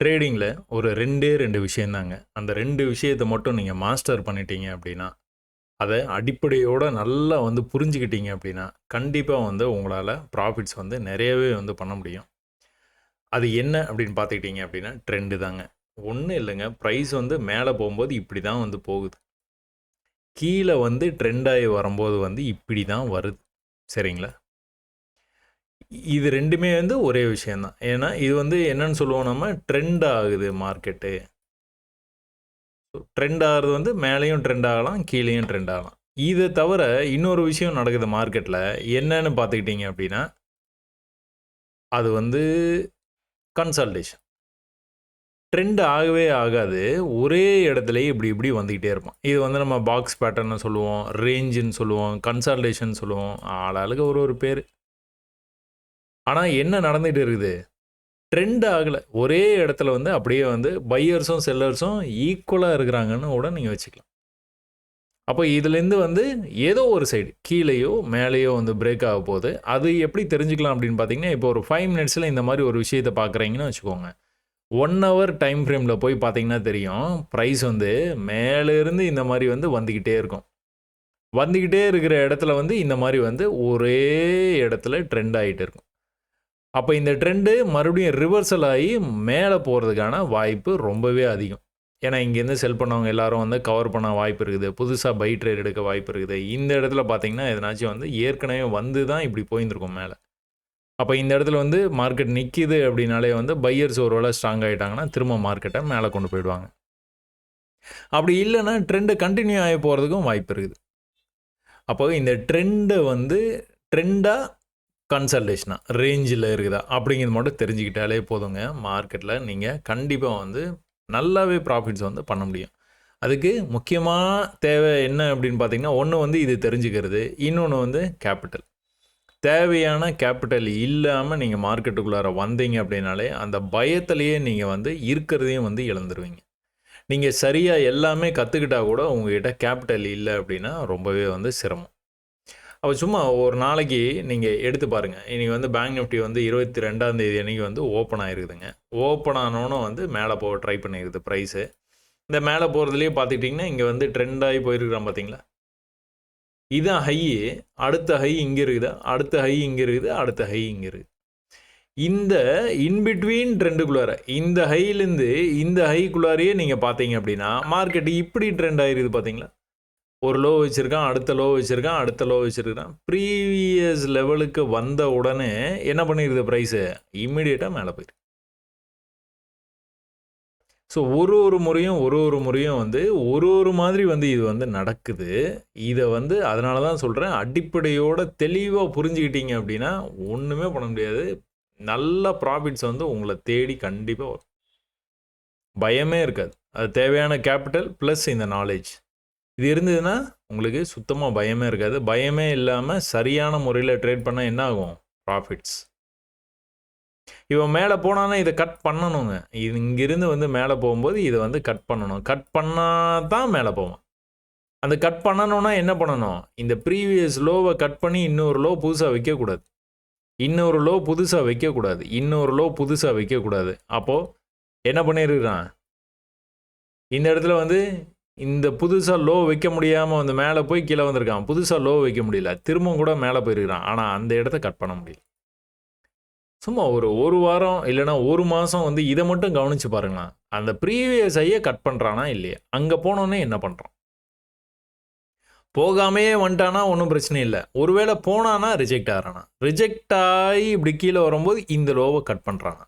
ட்ரேடிங்கில் ஒரு ரெண்டே ரெண்டு விஷயந்தாங்க. அந்த ரெண்டு விஷயத்தை மட்டும் நீங்கள் மாஸ்டர் பண்ணிட்டீங்க அப்படின்னா அதை அடிப்படையோடு நல்லா வந்து புரிஞ்சுக்கிட்டீங்க அப்படின்னா கண்டிப்பாக வந்து உங்களால் ப்ராஃபிட்ஸ் வந்து நிறையவே வந்து பண்ண முடியும். அது என்ன அப்படின்னு பார்த்துக்கிட்டீங்க அப்படின்னா ட்ரெண்டு தாங்க. ஒன்றும் இல்லைங்க ப்ரைஸ் வந்து மேலே போகும்போது இப்படி தான் வந்து போகுது. கீழே வந்து ட்ரெண்டாகி வரும்போது வந்து இப்படி தான் வருது. சரிங்களா? இது ரெண்டுமே வந்து ஒரே விஷயந்தான் ஏன்னா இது வந்து என்னன்னு சொல்லுவோம் நம்ம ட்ரெண்ட் ஆகுது மார்க்கெட்டு ட்ரெண்ட் ஆகிறது வந்து மேலேயும் ட்ரெண்ட் ஆகலாம் கீழேயும் ட்ரெண்ட் ஆகலாம். இதை தவிர இன்னொரு விஷயம் நடக்குது மார்க்கெட்டில் என்னன்னு பார்த்துக்கிட்டிங்க அப்படின்னா அது வந்து கன்சல்டேஷன் ட்ரெண்ட் ஆகவே ஆகாது. ஒரே இடத்துல இப்படி இப்படி வந்துக்கிட்டே இருப்பான். இது வந்து நம்ம பாக்ஸ் பேட்டர்னு சொல்லுவோம் ரேஞ்சுன்னு சொல்லுவோம் கன்சல்டேஷன் சொல்லுவோம். ஆளாளுக்கு ஒரு ஒரு பேர். ஆனால் என்ன நடந்துகிட்டு இருக்குது? ட்ரெண்ட் ஆகலை. ஒரே இடத்துல வந்து அப்படியே வந்து பையர்ஸும் செல்லர்ஸும் ஈக்குவலாக இருக்கிறாங்கன்னு கூட நீங்கள் வச்சுக்கலாம். அப்போ இதுலேருந்து வந்து ஏதோ ஒரு சைடு கீழேயோ மேலேயோ வந்து பிரேக் ஆக போகுது. அது எப்படி தெரிஞ்சுக்கலாம் அப்படின்னு பார்த்தீங்கன்னா இப்போ ஒரு ஃபைவ் மினிட்ஸில் இந்த மாதிரி ஒரு விஷயத்தை பார்க்குறீங்கன்னு வச்சுக்கோங்க. ஒன் ஹவர் டைம் ஃப்ரேமில் போய் பார்த்தீங்கன்னா தெரியும் ப்ரைஸ் வந்து மேலேருந்து இந்த மாதிரி வந்து வந்துக்கிட்டே இருக்கும். வந்துக்கிட்டே இருக்கிற இடத்துல வந்து இந்த மாதிரி வந்து ஒரே இடத்துல ட்ரெண்ட் ஆகிட்டு இருக்கும். அப்போ இந்த ட்ரெண்டு மறுபடியும் ரிவர்சல் ஆகி மேலே போகிறதுக்கான வாய்ப்பு ரொம்பவே அதிகம். ஏன்னா இங்கேருந்து செல் பண்ணவங்க எல்லாரும் வந்து கவர் பண்ண வாய்ப்பு இருக்குது. புதுசாக பை ட்ரேட் எடுக்க வாய்ப்பு இருக்குது. இந்த இடத்துல பார்த்தீங்கன்னா எதனாச்சும் வந்து ஏற்கனவே வந்து தான் இப்படி போயிருந்துருக்கும் மேலே. அப்போ இந்த இடத்துல வந்து மார்க்கெட் நிற்கிது அப்படின்னாலே வந்து பையர்ஸ் ஒரு வேளை ஸ்ட்ராங் ஆகிட்டாங்கன்னா திரும்ப மார்க்கெட்டை மேலே கொண்டு போயிடுவாங்க. அப்படி இல்லைன்னா ட்ரெண்டு கண்டினியூ ஆகி போகிறதுக்கும் வாய்ப்பு இருக்குது. அப்போ இந்த ட்ரெண்டை வந்து ட்ரெண்டாக கன்சல்டேஷனாக ரேஞ்சில் இருக்குதா? அப்படிங்கிறது மட்டும் தெரிஞ்சுக்கிட்டாலே போதுங்க. மார்க்கெட்டில் நீங்கள் கண்டிப்பாக வந்து நல்லாவே ப்ராஃபிட்ஸ் வந்து பண்ண முடியும். அதுக்கு முக்கியமாக தேவை என்ன அப்படின்னு பார்த்தீங்கன்னா ஒன்று வந்து இது தெரிஞ்சுக்கிறது இன்னொன்று வந்து கேபிட்டல் தேவையான கேபிட்டல் இல்லாமல் நீங்கள் மார்க்கெட்டுக்குள்ளார வந்தீங்க அப்படின்னாலே அந்த பயத்திலேயே நீங்கள் வந்து இருக்கிறதையும் வந்து இழந்துருவீங்க. நீங்கள் சரியாக எல்லாமே கற்றுக்கிட்டா கூட உங்ககிட்ட கேபிட்டல் இல்லை அப்படின்னா ரொம்பவே வந்து சிரமம். அப்போ சும்மா ஒரு நாளைக்கு நீங்கள் எடுத்து பாருங்கள் இன்றைக்கி வந்து பேங்க் நிஃப்டி வந்து இருபத்தி ரெண்டாம் தேதி அன்றைக்கி வந்து ஓப்பன் ஆகிருக்குதுங்க ஓப்பன் ஆனோன்னு வந்து மேலே போக ட்ரை பண்ணியிருக்குது ப்ரைஸு இந்த மேலே போகிறதுலேயே பார்த்துக்கிட்டிங்கன்னா இங்கே வந்து ட்ரெண்ட் ஆகி போயிருக்கிறான் பார்த்தீங்களா? இதான் ஹை அடுத்த ஹை இங்கே இருக்குதா. அடுத்த ஹை இங்கே இருக்குது. அடுத்த ஹை இங்கே இருக்குது. இந்த இன்பிட்வீன் ட்ரெண்டுக்குள்ளார இந்த ஹைலேருந்து இந்த ஹைக்குள்ளாரையே நீங்கள் பார்த்தீங்க அப்படின்னா மார்க்கெட் இப்படி ட்ரெண்ட் ஆயிருக்குது பார்த்தீங்களா? ஒரு லோ வச்சுருக்கான் அடுத்த லோ வச்சுருக்கான் அடுத்த லோ வச்சுருக்கான் ப்ரீவியஸ் லெவலுக்கு வந்த உடனே என்ன பண்ணிடுது ப்ரைஸு இம்மிடியேட்டாக மேலே போயிருக்கு. ஸோ ஒரு ஒரு முறையும் ஒரு ஒரு முறையும் வந்து ஒரு ஒரு மாதிரி வந்து இது வந்து நடக்குது. இதை வந்து அதனால தான் சொல்கிறேன் அடிப்படையோட தெளிவாக புரிஞ்சுக்கிட்டீங்க அப்படின்னா ஒன்றுமே பண்ண முடியாது. நல்ல ப்ராஃபிட்ஸ் வந்து உங்களை தேடி கண்டிப்பாக வரும். பயமே இருக்காது. அது தேவையான கேபிட்டல் ப்ளஸ் இந்த நாலேஜ் இது இருந்ததுன்னா உங்களுக்கு சுத்தமாக பயமே இருக்காது. பயமே இல்லாமல் சரியான முறையில் ட்ரேட் பண்ணால் என்ன ஆகும்? ப்ராஃபிட்ஸ் இவன் மேலே போனான்னா இதை கட் பண்ணணுங்க. இது இங்கிருந்து வந்து மேலே போகும்போது இதை வந்து கட் பண்ணணும். கட் பண்ணால் தான் மேலே போவான். அந்த கட் பண்ணணும்னா என்ன பண்ணணும்? இந்த ப்ரீவியஸ் லோவை கட் பண்ணி இன்னொரு லோ புதுசாக வைக்கக்கூடாது. இன்னொரு லோ புதுசாக வைக்கக்கூடாது. இன்னொரு லோ புதுசாக வைக்கக்கூடாது. அப்போது என்ன பண்ணியிருக்கிறான் இந்த இடத்துல வந்து இந்த புதுசாக லோ வைக்க முடியாமல் வந்து மேலே போய் கீழே வந்திருக்கான். புதுசாக லோ வைக்க முடியல. திரும்பவும் கூட மேலே போயிருக்கிறான். ஆனால் அந்த இடத்த கட் பண்ண முடியல. சும்மா ஒரு ஒரு வாரம் இல்லைனா ஒரு மாதம் வந்து இதை மட்டும் கவனித்து பாருங்களேன். அந்த ப்ரீவியஸ் ஐயே கட் பண்ணுறானா இல்லையா? அங்கே போனோன்னே என்ன பண்ணுறான் போகாமையே வந்துட்டானா ஒன்றும் பிரச்சனை இல்லை. ஒருவேளை போனானா ரிஜெக்ட் ஆகிறானா? ரிஜெக்ட் ஆகி இப்படி கீழே வரும்போது இந்த லோவை கட் பண்ணுறானா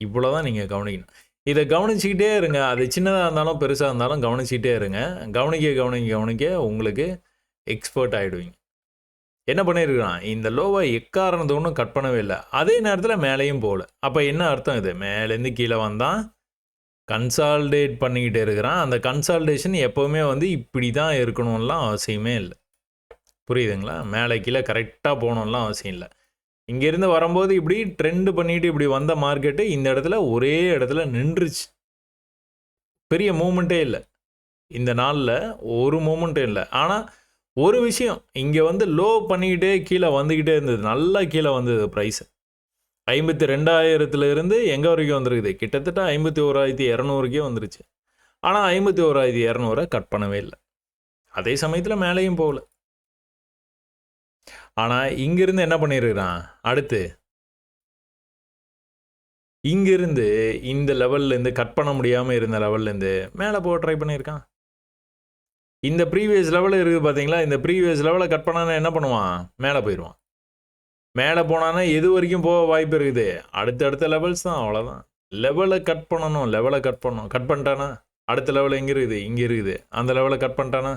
இவ்வளோ தான் நீங்கள் கவனிக்கணும். இதை கவனிச்சிக்கிட்டே இருங்க. அது சின்னதாக இருந்தாலும் பெருசாக இருந்தாலும் கவனிச்சிக்கிட்டே இருங்க. கவனிக்க கவனிக்க கவனிக்க உங்களுக்கு எக்ஸ்பர்ட் ஆகிடுவீங்க என்ன பண்ணியிருக்கிறான் இந்த லோவை எக்காரணத்தை ஒன்றும் கட் பண்ணவே இல்லை. அதே நேரத்தில் மேலேயும் போகல அப்போ என்ன அர்த்தம் இது? மேலேருந்து கீழே வந்தான் கன்சால்டேட் பண்ணிக்கிட்டு இருக்கிறான். அந்த கன்சால்டேஷன் எப்போவுமே வந்து இப்படி தான் இருக்கணும்லாம் அவசியமே இல்லை. புரியுதுங்களா? மேலே கீழே கரெக்டாக போகணும்லாம் அவசியம் இல்லை. இங்கேருந்து வரும்போது இப்படி ட்ரெண்டு பண்ணிட்டு இப்படி வந்த மார்க்கெட்டு இந்த இடத்துல ஒரே இடத்துல நின்றுச்சு. பெரிய மூமெண்ட்டே இல்லை. இந்த நாளில் ஒரு மூமெண்ட்டும் இல்லை. ஆனால் ஒரு விஷயம் இங்கே வந்து லோ பண்ணிக்கிட்டே கீழே வந்துக்கிட்டே இருந்தது. நல்லா கீழே வந்தது ப்ரைஸு ஐம்பத்தி ரெண்டாயிரத்துல இருந்து எங்கே வரைக்கும் வந்துருக்குது? கிட்டத்தட்ட ஐம்பத்தி ஓராயிரத்தி இரநூறுக்கே வந்துருச்சு. ஆனால் ஐம்பத்தி ஓராயிரத்தி இரநூறை கட் பண்ணவே இல்லை. அதே சமயத்தில் மேலேயும் போகல. ஆனால் இங்கிருந்து என்ன பண்ணியிருக்கிறான் அடுத்து. இங்கிருந்து இந்த லெவல்லேருந்து கட் பண்ண முடியாமல் இருந்த லெவல்லேருந்து மேலே போக ட்ரை பண்ணியிருக்கான் இந்த ப்ரீவியஸ் லெவலில் இருக்குது பார்த்தீங்களா இந்த ப்ரீவியஸ் லெவலை கட் பண்ணானா என்ன பண்ணுவான்? மேலே போயிடுவான் மேலே போனானா எது வரைக்கும் போக வாய்ப்பு இருக்குது? அடுத்தடுத்த லெவல்ஸ் தான் அவ்வளோதான் லெவலை கட் பண்ணணும் லெவலை கட் பண்ணணும். கட் பண்ணிட்டானா அடுத்த லெவல் எங்கே இருக்குது? இங்கே இருக்குது. அந்த லெவலை கட் பண்ணிட்டானா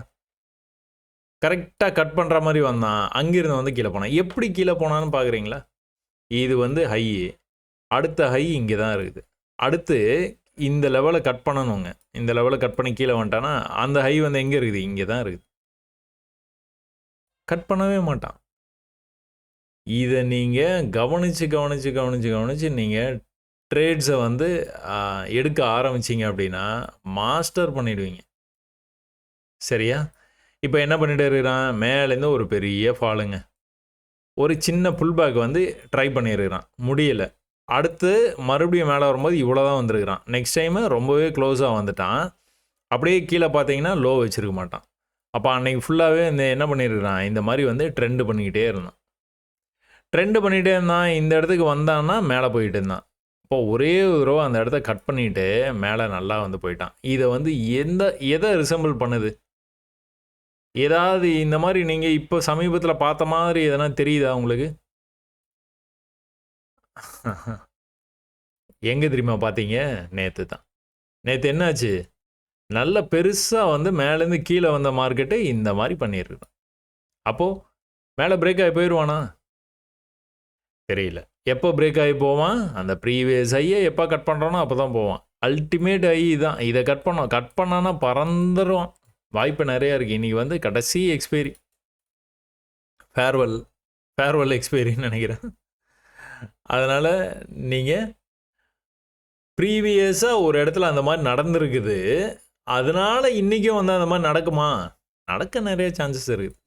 கரெக்டாக கட் பண்ணுற மாதிரி வந்தான். அங்கிருந்து வந்து கீழே போனான். எப்படி கீழே போனான்னு பார்க்குறீங்களா இது வந்து ஹை அடுத்த ஹை இங்கே தான் இருக்குது. அடுத்து இந்த லெவலை கட் பண்ணணுங்க. இந்த லெவலை கட் பண்ணி கீழே வந்துட்டானா அந்த ஹை வந்து எங்கே இருக்குது? இங்கே தான் இருக்குது. கட் பண்ணவே மாட்டான். இதை நீங்கள் கவனித்து கவனித்து கவனித்து கவனித்து நீங்கள் ட்ரேட்ஸை வந்து எடுக்க ஆரம்பிச்சிங்க அப்படின்னா மாஸ்டர் பண்ணிடுவீங்க. சரியா? இப்போ என்ன பண்ணிட்டு இருக்கிறான்? மேலேருந்து ஒரு பெரிய ஃபாலுங்க. ஒரு சின்ன புல்பேக் வந்து ட்ரை பண்ணியிருக்கிறான் முடியலை. அடுத்து மறுபடியும் மேலே வரும்போது இவ்வளோ தான் வந்திருக்கிறான். நெக்ஸ்ட் டைமு ரொம்பவே க்ளோஸாக வந்துட்டான். அப்படியே கீழே பார்த்தீங்கன்னா லோ வச்சுருக்க மாட்டான். அப்போ அன்னைக்கு ஃபுல்லாகவே இந்த என்ன பண்ணியிருக்கிறான் இந்த மாதிரி வந்து ட்ரெண்டு பண்ணிக்கிட்டே இருந்தான். ட்ரெண்டு பண்ணிகிட்டே இருந்தான். இந்த இடத்துக்கு வந்தான்னா மேலே போயிட்டு இருந்தான். இப்போ ஒரே ஒரு தடவை அந்த இடத்த கட் பண்ணிட்டு மேலே நல்லா வந்து போயிட்டான். இதை வந்து எந்த எதை ரிசம்பிள் பண்ணுது? ஏதாவது இந்த மாதிரி நீங்கள் இப்போ சமீபத்தில் பார்த்த மாதிரி எதனா தெரியுதா உங்களுக்கு? எங்கே தெரியுமா பார்த்தீங்க? நேற்று தான். நேற்று என்னாச்சு? நல்ல பெருசாக வந்து மேலேருந்து கீழே வந்த மார்க்கெட்டு இந்த மாதிரி பண்ணியிருக்கான் அப்போது மேலே பிரேக் ஆகி போயிடுவானா தெரியல. எப்போ பிரேக் ஆகி போவான்? அந்த ப்ரீவியஸ் ஐயை எப்போ கட் பண்ணுறானோ அப்போ தான் போவான். அல்டிமேட் ஐ தான். இதை கட் பண்ணோம் கட் பண்ணானா பறந்துடும் வாய்ப்பு நிறையா இருக்குது இன்றைக்கி வந்து கடைசி எக்ஸ்பைரி ஃபேர்வெல் ஃபேர்வெல் எக்ஸ்பைரின்னு நினைக்கிறேன். அதனால் நீங்கள் ப்ரீவியஸாக ஒரு இடத்துல அந்த மாதிரி நடந்திருக்குது. அதனால இன்றைக்கும் வந்து அந்த மாதிரி நடக்குமா? நடக்க நிறைய சான்சஸ் இருக்குது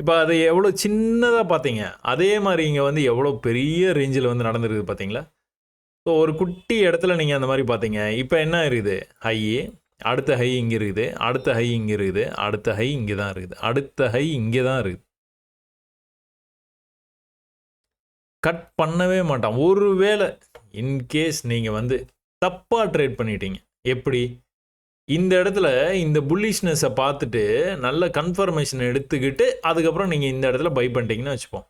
இப்போ அது எவ்வளோ சின்னதாக பார்த்தீங்க. அதே மாதிரி இங்கே வந்து எவ்வளோ பெரிய ரேஞ்சில் வந்து நடந்திருக்குது பார்த்தீங்களா? ஸோ ஒரு குட்டி இடத்துல நீங்கள் அந்த மாதிரி பார்த்தீங்க. இப்போ என்ன இருக்குது? ஹை அடுத்த ஹை இங்கே இருக்குது அடுத்த ஹை இங்கே இருக்குது அடுத்த ஹை இங்கே தான் இருக்குது அடுத்த ஹை இங்கே தான் இருக்குது. கட் பண்ணவே மாட்டான். ஒருவேளை இன்கேஸ் நீங்கள் வந்து தப்பாக ட்ரேட் பண்ணிட்டீங்க. எப்படி? இந்த இடத்துல இந்த புல்லிஷ்னஸை பார்த்துட்டு நல்ல கன்ஃபர்மேஷன் எடுத்துக்கிட்டு அதுக்கப்புறம் நீங்கள் இந்த இடத்துல பை பண்ணிட்டீங்கன்னு வச்சுப்போம்.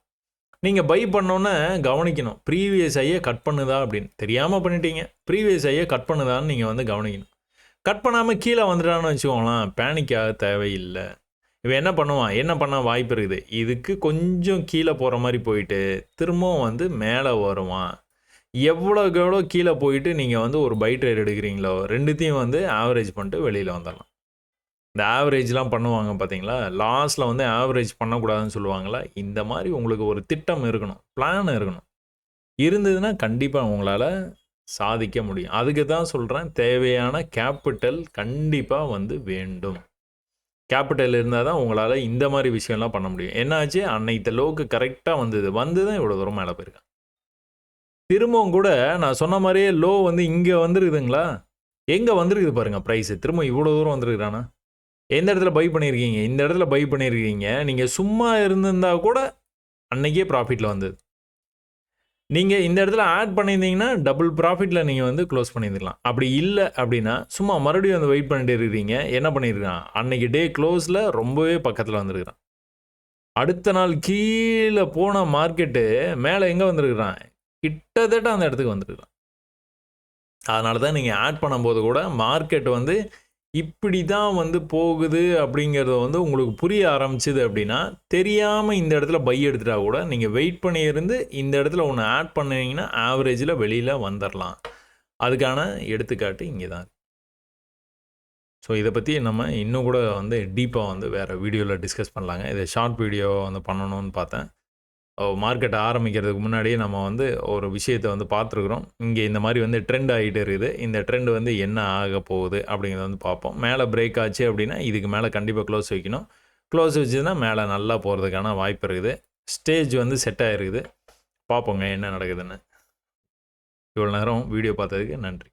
நீங்கள் பை பண்ணோன்னே கவனிக்கணும். ப்ரீவியஸ் ஐயை கட் பண்ணுதா அப்படின்னு. தெரியாமல் பண்ணிட்டீங்க. ப்ரீவியஸ் ஐயை கட் பண்ணுதான்னு நீங்கள் வந்து கவனிக்கணும். கட் பண்ணாமல் கீழே வந்துட்டான்னு வச்சுக்கோங்களேன் பேனிக்காக தேவையில்லை. இவன் என்ன பண்ணுவான் என்ன பண்ண வாய்ப்பு இருக்குது? இதுக்கு கொஞ்சம் கீழே போகிற மாதிரி போயிட்டு திரும்பவும் வந்து மேலே வருவான் எவ்வளோக்கு எவ்வளோ கீழே போயிட்டு நீங்கள் வந்து ஒரு பை ரைடு எடுக்கிறீங்களோ ரெண்டுத்தையும் வந்து ஆவரேஜ் பண்ணிட்டு வெளியில் வந்துடலாம். இந்த ஆவரேஜ்லாம் பண்ணுவாங்க பார்த்தீங்களா? லாஸ்ட்டில் வந்து ஆவரேஜ் பண்ணக்கூடாதுன்னு சொல்லுவாங்களா இந்த மாதிரி உங்களுக்கு ஒரு திட்டம் இருக்கணும் பிளான் இருக்கணும். இருந்ததுன்னா கண்டிப்பாக உங்களால் சாதிக்க முடியும். அதுக்கு தான் சொல்கிறேன் தேவையான கேபிட்டல் கண்டிப்பாக வந்து வேண்டும். கேபிட்டல் இருந்தால் தான் உங்களால் இந்த மாதிரி விஷயம்லாம் பண்ண முடியும். என்னாச்சு? அன்னைக்கு லோக்கு கரெக்டாக வந்தது. வந்து தான் இவ்வளோ தூரம் மேலே போயிருக்கேன் திரும்பவும் கூட நான் சொன்ன மாதிரியே லோ வந்து இங்கே வந்துருக்குதுங்களா? எங்கே வந்துருக்குது பாருங்கள் ப்ரைஸு திரும்ப இவ்வளோ தூரம் வந்துருக்குறானா எந்த இடத்துல பை பண்ணியிருக்கீங்க? இந்த இடத்துல பை பண்ணியிருக்கீங்க. நீங்கள் சும்மா இருந்திருந்தா கூட அன்னைக்கே ப்ராஃபிட்டில் வந்தது. நீங்கள் இந்த இடத்துல ஆட் பண்ணியிருந்தீங்கன்னா டபுள் ப்ராஃபிட்டில் நீங்கள் வந்து க்ளோஸ் பண்ணியிருந்துக்கலாம் அப்படி இல்லை அப்படின்னா சும்மா மறுபடியும் வந்து வெயிட் பண்ணிட்டு இருக்கிறீங்க. என்ன பண்ணியிருக்கான் அன்னைக்கு டே க்ளோஸில் ரொம்பவே பக்கத்தில் வந்திருக்கிறான். அடுத்த நாள் கீழே போன மார்க்கெட்டு மேலே எங்கே வந்திருக்கிறான்? கிட்டத்தட்ட அந்த இடத்துக்கு வந்திருக்கிறான். அதனால தான் நீங்கள் ஆட் பண்ணும்போது கூட மார்க்கெட் வந்து இப்படி தான் வந்து போகுது அப்படிங்கிறத வந்து உங்களுக்கு புரிய ஆரம்பிச்சுது அப்படின்னா தெரியாமல் இந்த இடத்துல பை எடுத்துட்டா கூட நீங்கள் வெயிட் பண்ணியிருந்து இந்த இடத்துல ஒன்று ஆட் பண்ணீங்கன்னா ஆவரேஜில் வெளியில் வந்துடலாம் அதுக்கான எடுத்துக்காட்டு இங்கே தான் ஸோ இதை பற்றி நம்ம இன்னும் கூட வந்து டீப்பாக வந்து வேறு வீடியோவில் டிஸ்கஸ் பண்ணலாங்க. இதை ஷார்ட் வீடியோ வந்து பண்ணணும்னு பார்த்தேன். மார்க்கெட் ஆரம்பிக்கிறதுக்கு முன்னாடியே நம்ம வந்து ஒரு விஷயத்தை வந்து பார்த்துருக்குறோம். இங்கே இந்த மாதிரி வந்து ட்ரெண்ட் ஆகிட்டு இருக்குது. இந்த ட்ரெண்ட் வந்து என்ன ஆக போகுது அப்படிங்கிறத வந்து பார்ப்போம். மேலே பிரேக் ஆச்சு அப்படின்னா இதுக்கு மேலே கண்டிப்பாக க்ளோஸ் வைக்கணும். க்ளோஸ் வச்சதுன்னா மேலே நல்லா போகிறதுக்கான வாய்ப்பு இருக்குது. ஸ்டேஜ் வந்து செட் ஆகிருக்குது பார்ப்போங்க என்ன நடக்குதுன்னு. இவ்வளோ நேரம் வீடியோ பார்த்ததுக்கு நன்றி.